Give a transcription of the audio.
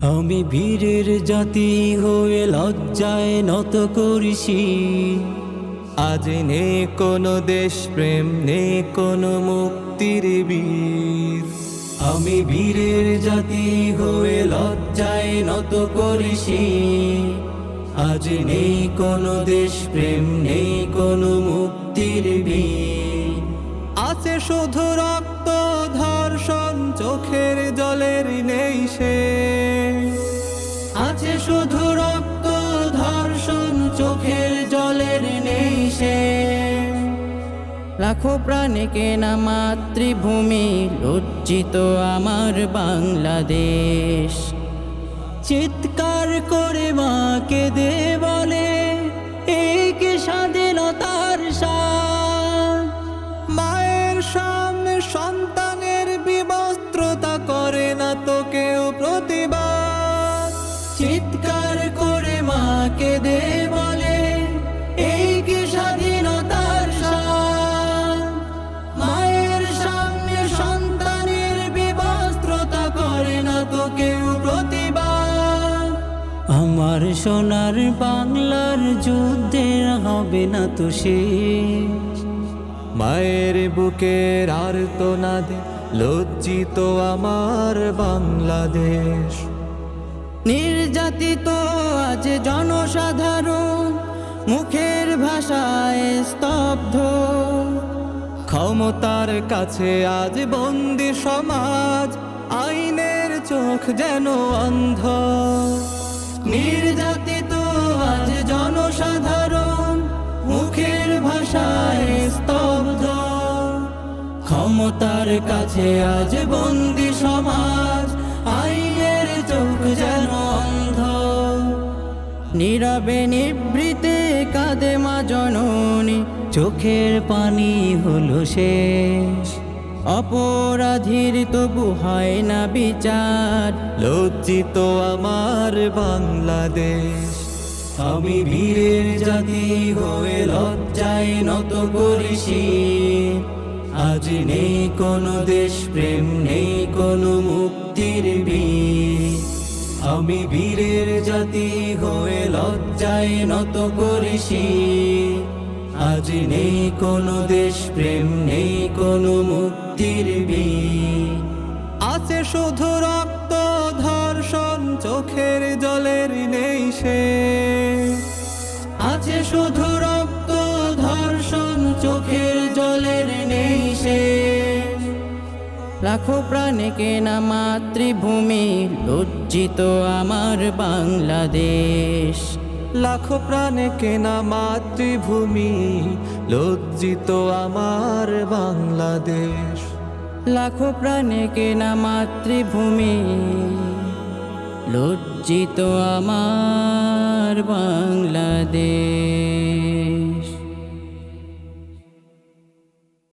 আমি বীরের জাতি হয়ে লজ্জায় নত করিসি। আজ নে কোনো দেশ প্রেম, নে কোনো মুক্তির বীর। আমি বীরের জাতি হয়ে লজ্জায় নত করিসি। আজ নেই কোনো দেশ প্রেম নেই কোনো মুক্তির বীর। আছে শুধু রক্ত ধর্ষণ চোখের জলের আছে শুধু রক্ত ধর্ষণ চোখের জলের নেই সে লাখো প্রাণে কেনা মাতৃভূমি লজ্জিত আমার বাংলাদেশ। চিৎকার করে মাকে দে বলে এই স্বাধীনতার স্বাদ। মায়ের সামনে সন্তানের মাকে দে বলে, এই কি স্বাধীনতার মায়ের সামনে সন্তানের বিবস্ত্রতা করে না তো কেউ প্রতিবাদ? আমার সোনার বাংলার যুদ্ধের হবে না তো শেষ। মায়ের বুকের আর তো না দে লজ্জিত আমার বাংলাদেশ। নির্যাতিত আজ জনসাধারণ মুখের ভাষায় স্তব্ধ। ক্ষমতার কাছে আজ বন্দি সমাজ, আইনের চোখ যেন অন্ধ। নির্যাতিত আজ জনসাধারণ মুখের ভাষায় স্তব্ধ। ক্ষমতার কাছে আজ বন্দি সমাজ, আইনের চোখ যেন অন্ধ। নীরবে নিভৃতে কাঁদে মা জননী, চোখের পানি হলো শেষ। অপরাধীর তবু হয় না বিচার, লজ্জিত আমার বাংলাদেশ। আমি বীরের জাতি হয়ে লজ্জায় নত করিসি আজ নেই কোনো দেশ, প্রেম নেই কোনো মুক্তির বীর। আমি বীরের জাতি হয়ে লজ্জায় নত করিসি আজ নেই কোনো দেশ, প্রেম নেই কোনো মুক্তির আছে শুধু রক্ত, ধর্ষণ, চোখের জলের নেই সে। আছে শুধু রক্ত, ধর্ষণ, চোখের জলের নেই সে। লাখো প্রাণে কেনা মাতৃভূমি লজ্জিত আমার বাংলাদেশ। লাখো প্রাণে কেনা মাতৃভূমি লজ্জিত আমার বাংলাদেশ। লাখো প্রাণে কেনা মাতৃভূমি লজ্জিত আমার বাংলাদেশ।